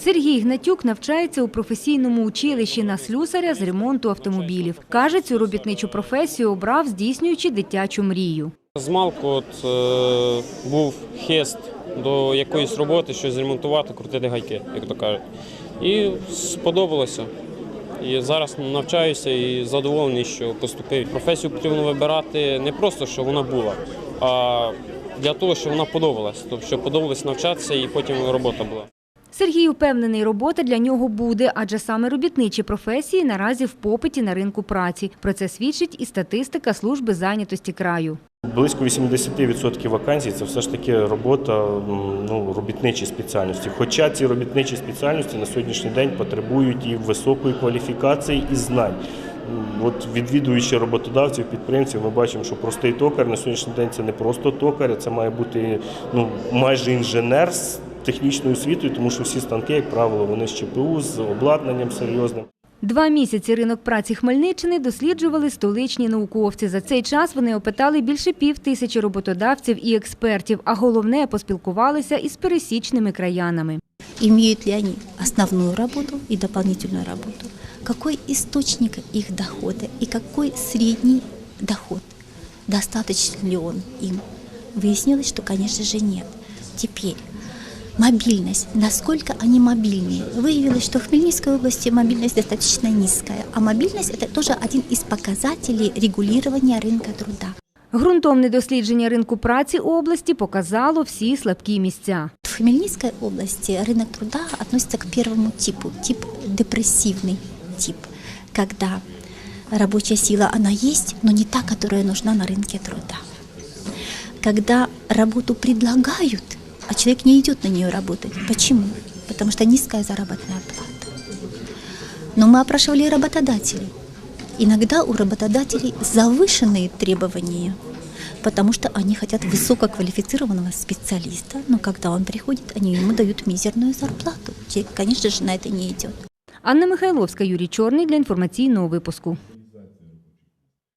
Сергій Гнатюк навчається у професійному училищі на слюсаря з ремонту автомобілів. Каже, цю робітничу професію обрав, здійснюючи дитячу мрію. Змалку от, е, був хист до якоїсь роботи, щось зремонтувати, крутити гайки, як то кажуть. І сподобалося. І зараз навчаюся і задоволений, що поступив. Професію потрібно вибирати не просто, щоб вона була, а для того, щоб вона подобалась. Тобто, щоб подобалось навчатися і потім робота була. Сергій упевнений, робота для нього буде, адже саме робітничі професії наразі в попиті на ринку праці. Про це свідчить і статистика служби зайнятості краю. Близько 80% вакансій це все ж таки робота ну, робітничі спеціальності. Хоча ці робітничі спеціальності на сьогоднішній день потребують і високої кваліфікації і знань. От відвідуючи роботодавців, підприємців, ми бачимо, що простий токар на сьогоднішній день це не просто токар, це має бути ну, майже інженер технічною освітою, тому що всі станки, як правило, вони з ЧПУ, з обладнанням серйозним. Два місяці ринок праці Хмельниччини досліджували столичні науковці. За цей час вони опитали більше пів тисячі роботодавців і експертів, а головне поспілкувалися із пересічними краянами. имеют ли они основную работу и дополнительную работу, какой источник их дохода и какой средний доход, достаточно ли он им. Выяснилось, что, конечно же, нет. Теперь мобильность, насколько они мобильные. Выявилось, что в Хмельницкой области мобильность достаточно низкая, а мобильность – это тоже один из показателей регулирования рынка труда. Ґрунтовне дослідження ринку праці області показало всі слабкі місця. В Хмельницкой области рынок труда относится к первому типу, тип депрессивный тип, когда рабочая сила она есть, но не та, которая нужна на рынке труда. Когда работу предлагают, а человек не идет на нее работать. Почему? Потому что низкая заработная плата. Но мы опрашивали и работодателей. Иногда у работодателей завышенные требования, потому что они хотят высококвалифицированного специалиста, но когда он приходит, они ему дают мизерную зарплату. Человек, конечно же, на это не идет. Анна Михайловська, Юрій Чорний для інформаційного випуску.